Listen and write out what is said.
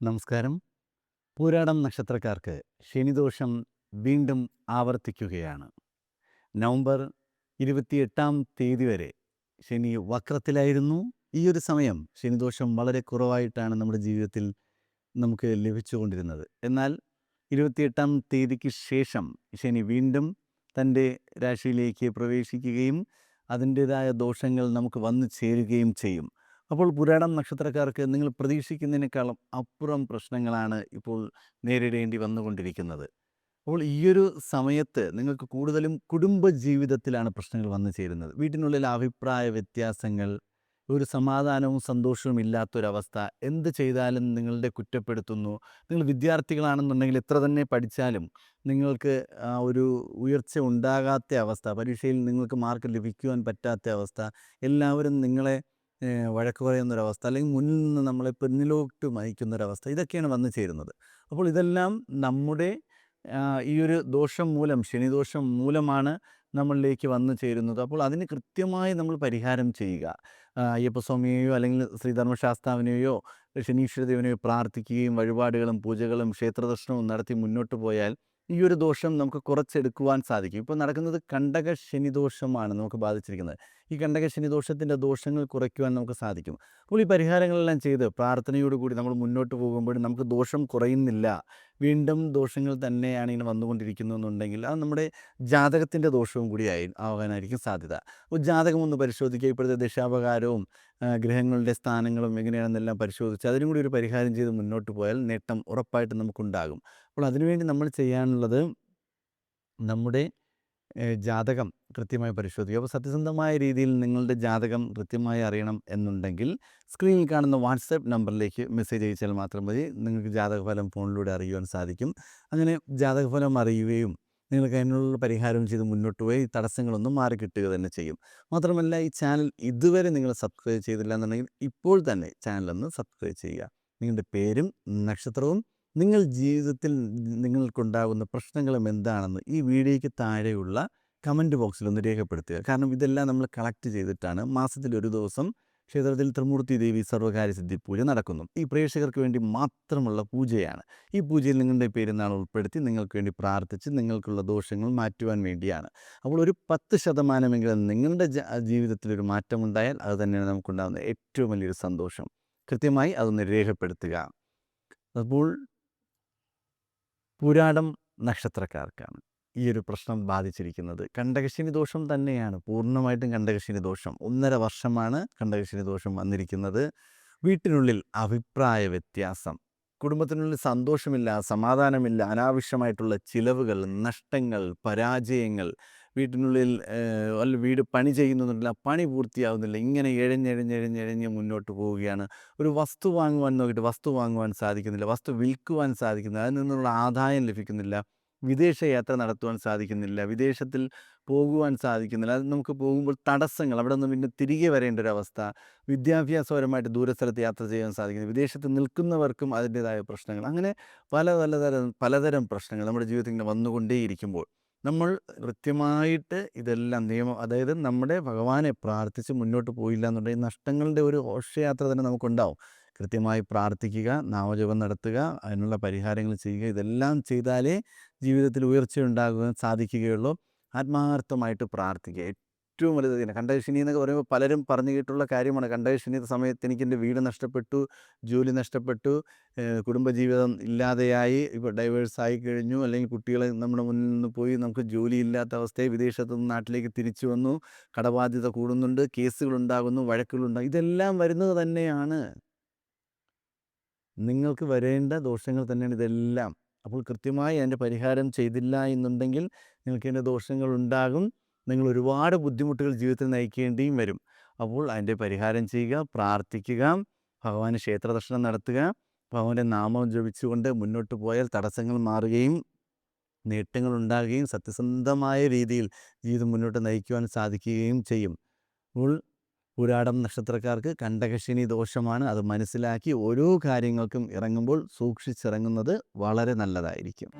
നമസ്കാരം. പൂരാടം നക്ഷത്രക്കാർക്ക് ശനിദോഷം വീണ്ടും ആവർത്തിക്കുകയാണ്. നവംബർ ഇരുപത്തിയെട്ടാം തീയതി വരെ ശനി വക്രത്തിലായിരുന്നു. ഈ ഒരു സമയം ശനിദോഷം വളരെ കുറവായിട്ടാണ് നമ്മുടെ ജീവിതത്തിൽ നമുക്ക് ലഭിച്ചുകൊണ്ടിരുന്നത്. എന്നാൽ ഇരുപത്തിയെട്ടാം തീയതിക്ക് ശേഷം ശനി വീണ്ടും തന്റെ രാശിയിലേക്ക് പ്രവേശിക്കുകയും അതിന്റേതായ ദോഷങ്ങൾ നമുക്ക് വന്നു ചേരുകയും ചെയ്യും. അപ്പോൾ പുരാടം നക്ഷത്രക്കാർക്ക് നിങ്ങൾ പ്രതീക്ഷിക്കുന്നതിനേക്കാളും അപ്പുറം പ്രശ്നങ്ങളാണ് ഇപ്പോൾ നേരിടേണ്ടി വന്നുകൊണ്ടിരിക്കുന്നത്. അപ്പോൾ ഈയൊരു സമയത്ത് നിങ്ങൾക്ക് കൂടുതലും കുടുംബ ജീവിതത്തിലാണ് പ്രശ്നങ്ങൾ വന്നു ചേരുന്നത്. വീട്ടിനുള്ളിൽ അഭിപ്രായ വ്യത്യാസങ്ങൾ ഒരു സമാധാനവും സന്തോഷവും ഇല്ലാത്തൊരവസ്ഥ എന്ത് ചെയ്താലും നിങ്ങളുടെ കുറ്റപ്പെടുത്തുന്നു. നിങ്ങൾ വിദ്യാർത്ഥികളാണെന്നുണ്ടെങ്കിൽ എത്ര തന്നെ പഠിച്ചാലും നിങ്ങൾക്ക് ഒരു ഉയർച്ച ഉണ്ടാകാത്ത അവസ്ഥ പരീക്ഷയിൽ നിങ്ങൾക്ക് മാർക്ക് ലഭിക്കുവാൻ പറ്റാത്ത അവസ്ഥ എല്ലാവരും നിങ്ങളെ വഴക്ക് പറയുന്നൊരവസ്ഥ അല്ലെങ്കിൽ മുന്നിൽ നിന്ന് നമ്മളെ പിന്നിലോട്ട് നയിക്കുന്നൊരവസ്ഥ ഇതൊക്കെയാണ് വന്നു ചേരുന്നത്. അപ്പോൾ ഇതെല്ലാം നമ്മുടെ ഈ ഒരു ദോഷം മൂലം ശനിദോഷം മൂലമാണ് നമ്മളിലേക്ക് വന്നു ചേരുന്നത്. അപ്പോൾ അതിന് കൃത്യമായി നമ്മൾ പരിഹാരം ചെയ്യുക. അയ്യപ്പസ്വാമിയെയോ അല്ലെങ്കിൽ ശ്രീധർമ്മശാസ്താവിനെയോ ശനീശ്വരദേവനെയോ പ്രാർത്ഥിക്കുകയും വഴിപാടുകളും പൂജകളും ക്ഷേത്രദർശനവും നടത്തി മുന്നോട്ട് പോയാൽ ഈ ഒരു ദോഷം നമുക്ക് കുറച്ചെടുക്കുവാൻ സാധിക്കും. ഇപ്പോൾ നടക്കുന്നത് കണ്ടക ശനിദോഷമാണ് നമുക്ക് ബാധിച്ചിരിക്കുന്നത്. ഈ കണ്ടക ശനിദോഷത്തിന്റെ ദോഷങ്ങൾ കുറയ്ക്കുവാൻ നമുക്ക് സാധിക്കും. അപ്പോൾ ഈ പരിഹാരങ്ങളെല്ലാം ചെയ്ത് പ്രാർത്ഥനയോടുകൂടി നമ്മൾ മുന്നോട്ട് പോകുമ്പോൾ നമുക്ക് ദോഷം കുറയുന്നില്ല. വീണ്ടും ദോഷങ്ങൾ തന്നെയാണ് ഇങ്ങനെ വന്നുകൊണ്ടിരിക്കുന്നതെന്നുണ്ടെങ്കിൽ അത് നമ്മുടെ ജാതകത്തിന്റെ ദോഷവും കൂടി ആയി ആവാനായിരിക്കും സാധ്യത. അപ്പോൾ ജാതകം ഒന്ന് പരിശോധിക്കുക. ഇപ്പോഴത്തെ ദശാപകാരവും ഗ്രഹങ്ങളുടെ സ്ഥാനങ്ങളും എങ്ങനെയാണെന്നെല്ലാം പരിശോധിച്ച് അതിനും കൂടി ഒരു പരിഹാരം ചെയ്ത് മുന്നോട്ട് പോയാൽ നേട്ടം ഉറപ്പായിട്ട് നമുക്കുണ്ടാകും. അപ്പോൾ അതിനുവേണ്ടി നമ്മൾ ചെയ്യാനുള്ളത് നമ്മുടെ ജാതകം കൃത്യമായി പരിശോധിക്കുക. അപ്പോൾ സത്യസന്ധമായ രീതിയിൽ നിങ്ങളുടെ ജാതകം കൃത്യമായി അറിയണം എന്നുണ്ടെങ്കിൽ സ്ക്രീനിൽ കാണുന്ന വാട്സാപ്പ് നമ്പറിലേക്ക് മെസ്സേജ് അയച്ചാൽ മാത്രം മതി. നിങ്ങൾക്ക് ജാതകഫലം ഫോണിലൂടെ അറിയുവാൻ സാധിക്കും. അങ്ങനെ ജാതകഫലം അറിയുകയും നിങ്ങൾക്ക് അതിനുള്ള പരിഹാരം ചെയ്ത് മുന്നോട്ട് പോയി തടസ്സങ്ങളൊന്നും മാറി കിട്ടുക തന്നെ ചെയ്യും. മാത്രമല്ല ഈ ചാനൽ ഇതുവരെ നിങ്ങൾ സബ്സ്ക്രൈബ് ചെയ്തില്ല എന്നുണ്ടെങ്കിൽ ഇപ്പോൾ തന്നെ ചാനലൊന്ന് സബ്സ്ക്രൈബ് ചെയ്യുക. നിങ്ങളുടെ പേരും നക്ഷത്രവും നിങ്ങൾ ജീവിതത്തിൽ നിങ്ങൾക്കുണ്ടാകുന്ന പ്രശ്നങ്ങളും എന്താണെന്ന് ഈ വീഡിയോയ്ക്ക് താഴെയുള്ള കമന്റ് ബോക്സിൽ ഒന്ന് രേഖപ്പെടുത്തുക. കാരണം ഇതെല്ലാം നമ്മൾ കളക്ട് ചെയ്തിട്ടാണ് മാസത്തിൽ ഒരു ദിവസം ക്ഷേത്രത്തിൽ ത്രിമൂർത്തി ദേവി സർവകാര്യ സിദ്ധി പൂജ നടക്കുന്നു. ഈ പ്രേക്ഷകർക്ക് വേണ്ടി മാത്രമുള്ള പൂജയാണ്. ഈ പൂജയിൽ നിങ്ങളുടെ പേരുന്നാൾ ഉൾപ്പെടുത്തി നിങ്ങൾക്ക് വേണ്ടി പ്രാർത്ഥിച്ച് നിങ്ങൾക്കുള്ള ദോഷങ്ങൾ മാറ്റുവാൻ വേണ്ടിയാണ്. അപ്പോൾ ഒരു പത്ത് ശതമാനമെങ്കിലും നിങ്ങളുടെ ജീവിതത്തിൽ ഒരു മാറ്റമുണ്ടായാൽ അത് തന്നെയാണ് നമുക്കുണ്ടാകുന്ന ഏറ്റവും വലിയൊരു സന്തോഷം. കൃത്യമായി അതൊന്ന് രേഖപ്പെടുത്തുക. അപ്പോൾ പുരാടം നക്ഷത്രക്കാർക്കാണ് ഈ ഒരു പ്രശ്നം ബാധിച്ചിരിക്കുന്നത്. കണ്ടകശിനി ദോഷം തന്നെയാണ്. പൂർണമായിട്ടും കണ്ടകശിനി ദോഷം. ഒന്നര വർഷമാണ് കണ്ടകശിനി ദോഷം വന്നിരിക്കുന്നത്. വീട്ടിനുള്ളിൽ അഭിപ്രായ വ്യത്യാസം. കുടുംബത്തിനുള്ളിൽ സന്തോഷമില്ല സമാധാനമില്ല അനാവശ്യമായിട്ടുള്ള ചിലവുകൾ നഷ്ടങ്ങൾ പരാജയങ്ങൾ വീട്ടിനുള്ളിൽ അല്ല വീട് പണി ചെയ്യുന്നുണ്ടല്ല പണി പൂർത്തിയാവുന്നില്ല ഇങ്ങനെ എഴഞ്ഞെഴഞ്ഞെഴഞ്ഞെഴഞ്ഞ് മുന്നോട്ട് പോവുകയാണ്. ഒരു വസ്തു വാങ്ങുവാൻ നോക്കിയിട്ട് വസ്തു വാങ്ങുവാൻ സാധിക്കുന്നില്ല വസ്തു വിൽക്കുവാൻ സാധിക്കുന്നില്ല അതിൽ നിന്നുള്ള ആദായം ലഭിക്കുന്നില്ല വിദേശ യാത്ര നടത്തുവാൻ സാധിക്കുന്നില്ല വിദേശത്തിൽ പോകുവാൻ സാധിക്കുന്നില്ല അത് നമുക്ക് പോകുമ്പോൾ തടസ്സങ്ങൾ അവിടെ നിന്ന് പിന്നെ തിരികെ വരേണ്ട ഒരു അവസ്ഥ വിദ്യാഭ്യാസപരമായിട്ട് ദൂരസ്ഥലത്ത് യാത്ര ചെയ്യാൻ സാധിക്കുന്നു വിദേശത്ത് നിൽക്കുന്നവർക്കും അതിന്റേതായ പ്രശ്നങ്ങൾ അങ്ങനെ പല പലതരം പലതരം പ്രശ്നങ്ങൾ നമ്മുടെ ജീവിതത്തിൽ ഇങ്ങനെ വന്നുകൊണ്ടേയിരിക്കുമ്പോൾ. നമ്മൾ കൃത്യമായിട്ട് ഇതെല്ലാം നിയമം അതായത് നമ്മുടെ ഭഗവാനെ പ്രാർത്ഥിച്ച് മുന്നോട്ട് പോയില്ല എന്നുണ്ടെങ്കിൽ നഷ്ടങ്ങളുടെ ഒരു ഘോഷയാത്ര തന്നെ നമുക്കുണ്ടാവും. കൃത്യമായി പ്രാർത്ഥിക്കുക നാമജപം നടത്തുക അതിനുള്ള പരിഹാരങ്ങൾ ചെയ്യുക ഇതെല്ലാം ചെയ്താലേ ജീവിതത്തിൽ ഉയർച്ച ഉണ്ടാകുവാൻ സാധിക്കുകയുള്ളൂ. ആത്മാർത്ഥമായിട്ട് പ്രാർത്ഥിക്കുക. ഏറ്റവും വലുത് തന്നെ കണ്ടകശിനി എന്നൊക്കെ പറയുമ്പോൾ പലരും പറഞ്ഞു കേട്ടുള്ള കാര്യമാണ്. കണ്ടകശിനി സമയത്ത് എനിക്ക് എന്റെ വീട് നഷ്ടപ്പെട്ടു ജോലി നഷ്ടപ്പെട്ടു കുടുംബജീവിതം ഇല്ലാതെയായി ഇപ്പോൾ ഡൈവേഴ്സ് ആയി കഴിഞ്ഞു. അല്ലെങ്കിൽ കുട്ടികൾ നമ്മുടെ മുന്നിൽ നിന്ന് പോയി നമുക്ക് ജോലി ഇല്ലാത്ത അവസ്ഥയെ വിദേശത്ത് നിന്ന് നാട്ടിലേക്ക് തിരിച്ചു വന്നു. കടബാധ്യത കൂടുന്നുണ്ട് കേസുകളുണ്ടാകുന്നു വഴക്കുകളുണ്ടാകും ഇതെല്ലാം വരുന്നത് തന്നെയാണ്. നിങ്ങൾക്ക് വരേണ്ട ദോഷങ്ങൾ തന്നെയാണ് ഇതെല്ലാം. അപ്പോൾ കൃത്യമായി അതിന്റെ പരിഹാരം ചെയ്തില്ല എന്നുണ്ടെങ്കിൽ നിങ്ങൾക്ക് അതിന്റെ ദോഷങ്ങൾ ഉണ്ടാകും. നിങ്ങൾ ഒരുപാട് ബുദ്ധിമുട്ടുകൾ ജീവിതത്തിൽ നയിക്കേണ്ടിയും വരും. അപ്പോൾ അതിന്റെ പരിഹാരം ചെയ്യുക പ്രാർത്ഥിക്കുക ഭഗവാന് ക്ഷേത്ര ദർശനം നടത്തുക ഭഗവാന്റെ നാമം ജപിച്ചുകൊണ്ട് മുന്നോട്ട് പോയാൽ തടസ്സങ്ങൾ മാറുകയും നേട്ടങ്ങൾ ഉണ്ടാകുകയും സത്യസന്ധമായ രീതിയിൽ ജീവിതം മുന്നോട്ട് നയിക്കുവാൻ സാധിക്കുകയും ചെയ്യും. അപ്പോൾ പുരാടം നക്ഷത്രക്കാർക്ക് കണ്ടകശിനി ദോഷമാണ്. അത് മനസ്സിലാക്കി ഓരോ കാര്യങ്ങൾക്കും ഇറങ്ങുമ്പോൾ സൂക്ഷിച്ചിറങ്ങുന്നത് വളരെ നല്ലതായിരിക്കും.